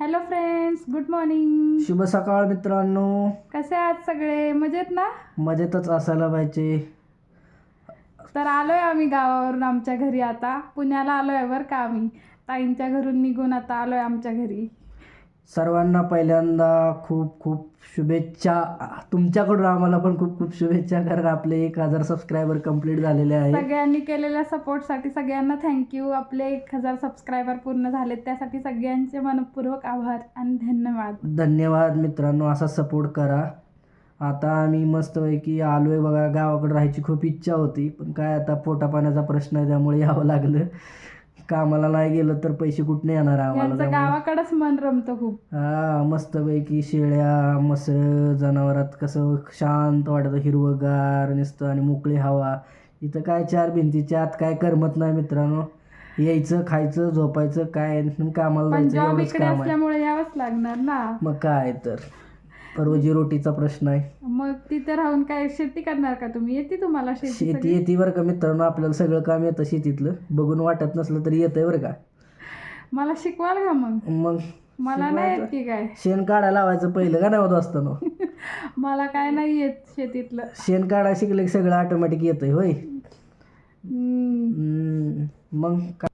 Hello friends good morning शुभ सकाळ मित्रांनो. कसे आहात सगळे? मजेत ना? मजेतच असायला पाहिजे. तर आलोय आम्ही गावावरून आमच्या घरी आता. पुण्याला आलोय बरं का आम्ही. ताईंच्या घरून निघून आता आलोय आमच्या घरी. सर्वांना पहिल्यांदा खूप खूप शुभेच्छा. तुमच्याकडून आम्हाला पण खूप खूप शुभेच्छा कारण आपले एक हजार सबस्क्रायबर कंप्लीट झालेले आहे सगळ्यांनी केलेल्या सपोर्टसाठी सगळ्यांना थँक्यू आपले एक हजार सबस्क्रायबर पूर्ण झालेत त्यासाठी सगळ्यांचे मनपूर्वक आभार आणि धन्यवाद. धन्यवाद मित्रांनो असा सपोर्ट करा. आता आम्ही मस्तपैकी आलो आहे बघा गावाकडे राहायची खूप इच्छा होती पण काय आता पोटापाण्याचा प्रश्न आहे त्यामुळे यावं लागलं. कामाला नाही गेलं तर पैसे कुठने येणार आम्हाला? यांचं त्यामुळे गावाकडंच मन रमतं खूप. हा मस्तपैकी शेळ्या मसर जनावरात कसं शांत वाटतं. हिरवंगार नुसतं आणि मोकळी हवा. इथं काय चार भिंतीच्या आत काय करमत नाही मित्रांनो. यायचं खायचं झोपायचं काय आणि कामाला पण जायचं जॉब एवढंच इकडे काम आहे. असल्यामुळे यावंच लागणार ना. मग काय तर. रोजी रोटीचा प्रश्न आहे. मग तिथे राहून काय शेती करणार का तुम्ही? येते तुम्हाला शेती शेती सगळी? येते बरं का मित्रांनो आपल्याला सगळं काम येतं शेतीतलं. बघून वाटत नसलं तरी येतंय बरं का. मला शिकवाल का मग? मग मला नाही येत की काय? शेण काढायला लावायचं पहिलं का नाही होत असताना मला काय नाही येत शेतीतलं. शेण काढा शिकलं की सगळं ऑटोमॅटिक येतंय होय. हम्म. हम्म, मग काय?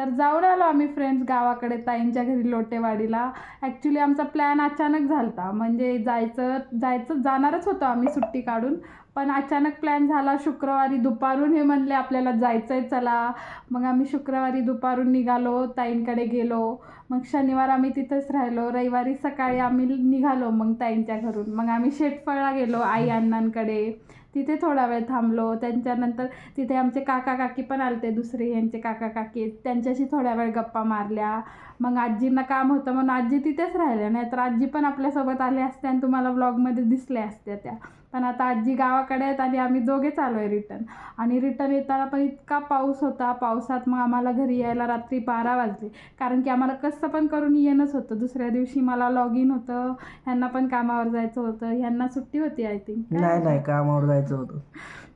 तर जाऊन आलो आम्ही फ्रेंड्स गावाकडे ताईंच्या घरी लोटेवाडीला. ॲक्च्युली आमचा प्लॅन अचानक झालता. म्हणजे जायचं जायचं जाणारच होतो आम्ही सुट्टी काढून. पण अचानक प्लॅन झाला शुक्रवारी दुपारून हे म्हणले आपल्याला जायचं आहे चला. मग आम्ही शुक्रवारी दुपारून निघालो ताईंकडे गेलो. मग शनिवार आम्ही तिथेच राहिलो. रविवारी सकाळी आम्ही निघालो मग ताईंच्या घरून. मग आम्ही शेटफळला गेलो आई अण्णांकडे. तिथे थोडा वेळ थांबलो. त्यांच्यानंतर तिथे आमचे काका काकी पण आलते दुसरे यांचे काका काकी. त्यांच्याशी थोड्या वेळ गप्पा मारल्या. मग आजींना काम होतं म्हणून आजी तिथेच राहिल्या. नाहीतर आजी पण आपल्यासोबत आल्या असत्या आणि तुम्हाला व्लॉगमध्ये दिसल्या असत्या त्या. पण आता आजी गावाकडे आहेत आणि आम्ही दोघेच आलो आहे रिटर्न आणि रिटर्न येताना पण इतका पाऊस होता. पावसात मग आम्हाला घरी यायला रात्री बारा वाजले. कारण की आम्हाला कसं पण करून येणंच होतं. दुसऱ्या दिवशी मला लॉग इन होतं. ह्यांना पण कामावर जायचं होतं. ह्यांना सुट्टी होती आय थिंक नाही नाही कामावर जायचं होतं.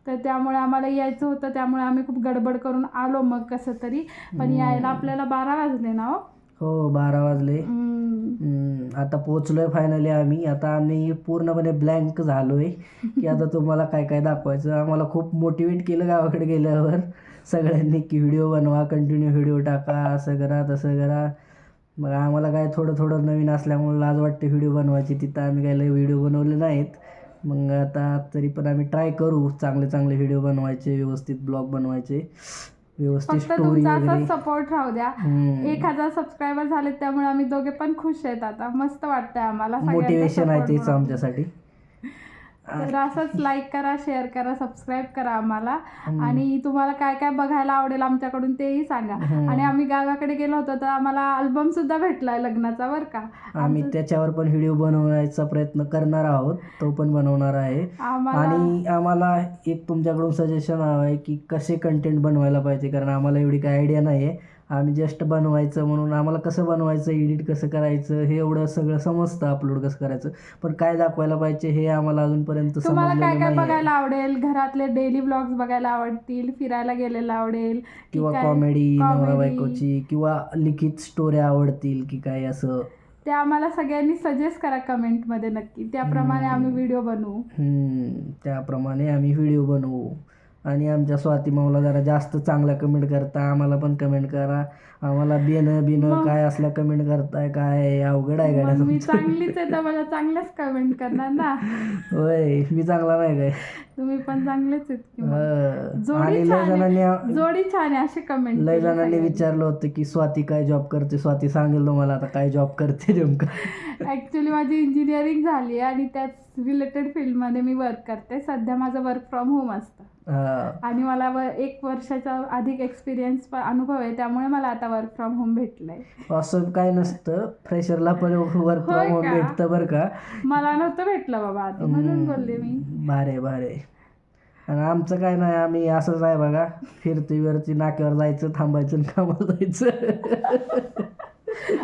तर त्यामुळे आम्हाला यायचं होतं त्यामुळे आम्ही खूप गडबड करून आलो मग कसं तरी. पण यायला आपल्याला बारा वाजले ना हो? हो बारा वाजले. हम्म. आता पोचलोय फायनली आम्ही. आता आम्ही पूर्णपणे ब्लँक झालोय की आता तुम्हाला काय काय दाखवायचं. आम्हाला खूप मोटिवेट केलं गावाकडे गेल्यावर. सगळ्यांनी की व्हिडिओ बनवा कंटिन्यू व्हिडिओ टाका असं करा तसं करा. मग आम्हाला काय थोडं थोडं नवीन असल्यामुळे लाज वाटते व्हिडिओ बनवायची. तिथं आम्ही काही व्हिडिओ बनवले नाहीत. मग आता तरी पण आम्ही ट्राय करू. चांगले चांगले व्हिडिओ बनवायचे व्यवस्थित ब्लॉग बनवायचे व्यवस्थित फक्त स्टोरी तुमचा वगैरे. असाच सपोर्ट राहू द्या. हम्म. एक हजार सबस्क्रायबर झाले त्यामुळे आम्ही दोघे पण खुश आहेत आता. मस्त वाटतंय आम्हाला सगळ्यांचा मोटिवेशन आहे support तेच. आमच्यासाठी. तर असंच लाईक करा शेअर करा सबस्क्राईब करा आम्हाला. आणि तुम्हाला काय काय बघायला आवडेल आमच्याकडून तेही सांगा. आणि आम्ही गावाकडे गेलो होतो तर आम्हाला अल्बम सुद्धा भेटलाय लग्नाचा बरं का. आम्ही त्याच्यावर पण व्हिडिओ बनवण्याचा प्रयत्न करणार आहोत. तो पण बनवणार आहे. आणि आम्हाला एक तुमच्याकडून सजेशन हवं आहे की कसे कंटेंट बनवायला पाहिजे? कारण आम्हाला एवढी काय आयडिया नाही आहे आम्ही जस्ट बनवायचं म्हणून आम्हाला कसं बनवायचं एडिट कसं करायचं हे एवढं सगळं समजतं अपलोड कसं करायचं. पण काय दाखवायला पाहिजे हे आम्हाला अजूनपर्यंत तुम्हाला काय काय बघायला आवडेल? घरातले डेली ब्लॉग्स बघायला आवडतील? फिरायला गेलेलं आवडेल? किंवा कॉमेडी नवरा. बायकोची किंवा लिखित स्टोऱ्या आवडतील की काय असं? ते आम्हाला सगळ्यांनी सजेस्ट करा कमेंटमध्ये नक्की. त्याप्रमाणे आम्ही व्हिडिओ बनवू. त्याप्रमाणे आम्ही व्हिडिओ बनवू. आणि आमच्या स्वाती माऊला जरा जास्त चांगला कमेंट करता. आम्हाला पण कमेंट करा. आम्हाला बिन बिन मग- काय असल्या कमेंट करताय काय अवघड आहे मग गाड्या मी चांगलीच आहे तर मला चांगल्याच कमेंट करणार ना? होय मी चांगला नाही काय? तुम्ही पण चांगलेच आहेत की मग. हं. जोडी आणि लय छान जणांनी आहे जोडी छान आहे असे कमेंट लय जणांनी विचारलं होतं की स्वाती काय जॉब करते? स्वाती सांगेल तुम्हाला आता काय जॉब करते नेमकं. ॲक्च्युली माझी इंजिनिअरिंग झाली आहे आणि त्याच रिलेटेड फील्डमध्ये मी वर्क करते. सध्या माझं वर्क फ्रॉम होम असतं. आणि मला व एक वर्षाचा अधिक एक्सपिरियन्स अनुभव आहे त्यामुळे मला आता वर्क फ्रॉम होम भेटलंय. असं काय नसतं. फ्रेशरला पण वर्क फ्रॉम होम? भेटतं बरं का. मला नव्हतं भेटलं बाबा आधी म्हणून बोलले मी. भारे भारे. आणि आमचं काय नाही आम्ही असंच आहे बघा. फिरती वरती नाक्यावर जायचं थांबायचं कामाला जायचं.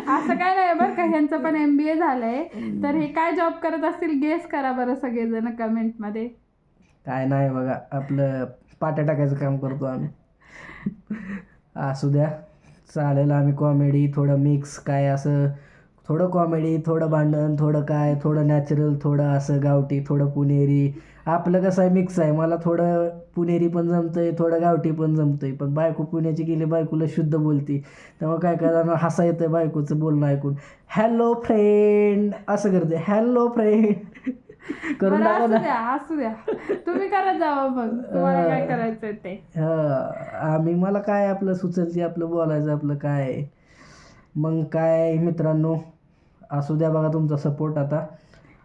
असं काय नाही बरं का ह्यांचं पण एम बी ए झालंय. तर हे काय जॉब करत असतील गेस करा बरं सगळेजण कमेंटमध्ये काय नाही बघा आपलं पाट्या टाकायचं काम करतो आम्ही. असू द्या चालेल आम्ही कॉमेडी थोडं मिक्स काय असं थोडं कॉमेडी थोडं भांडण थोडं काय थोडं नॅचरल थोडं असं गावठी थोडं पुणेरी. आपलं कसं आहे मिक्स आहे. मला थोडं पुणेरी पण जमतंय थोडं गावठी पण जमतंय. पण बायको पुण्याची गेली बायकोला शुद्ध बोलती. त्यामुळे काय काय जणांना हसा येतं बायकोचं बोलणं ऐकून. हॅलो फ्रेंड असं करते. हॅलो फ्रेंड करून बरं, टाका असू ना. द्या असू द्या. तुम्ही करत जावा मग. तुम्हाला काय करायचंय ते. हा, आम्ही मला काय आपलं सुचल ते आपलं बोलायचं आपलं काय. मग काय मित्रांनो असू द्या बघा तुमचा सपोर्ट आता.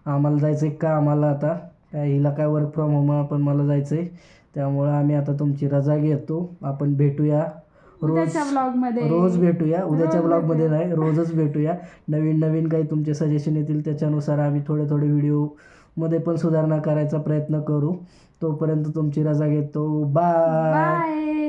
आम्हाला जायचं आहे का आम्हाला आता. काय हिला काय वर्क फ्रॉम होम पण मला जायचं आहे त्यामुळं आम्ही आता तुमची रजा घेतो. आपण भेटूया. रोज उद्याच्या ब्लॉगमध्ये रोज भेटूया. उद्याच्या रोज ब्लॉगमध्ये नाही रोजच भेटूया. नवीन नवीन काही तुमचे सजेशन येतील त्याच्यानुसार आम्ही थोडे थोडे मध्ये पण सुधारणा करायचा प्रयत्न करू. तोपर्यंत तुमची रजा घेतो. बाय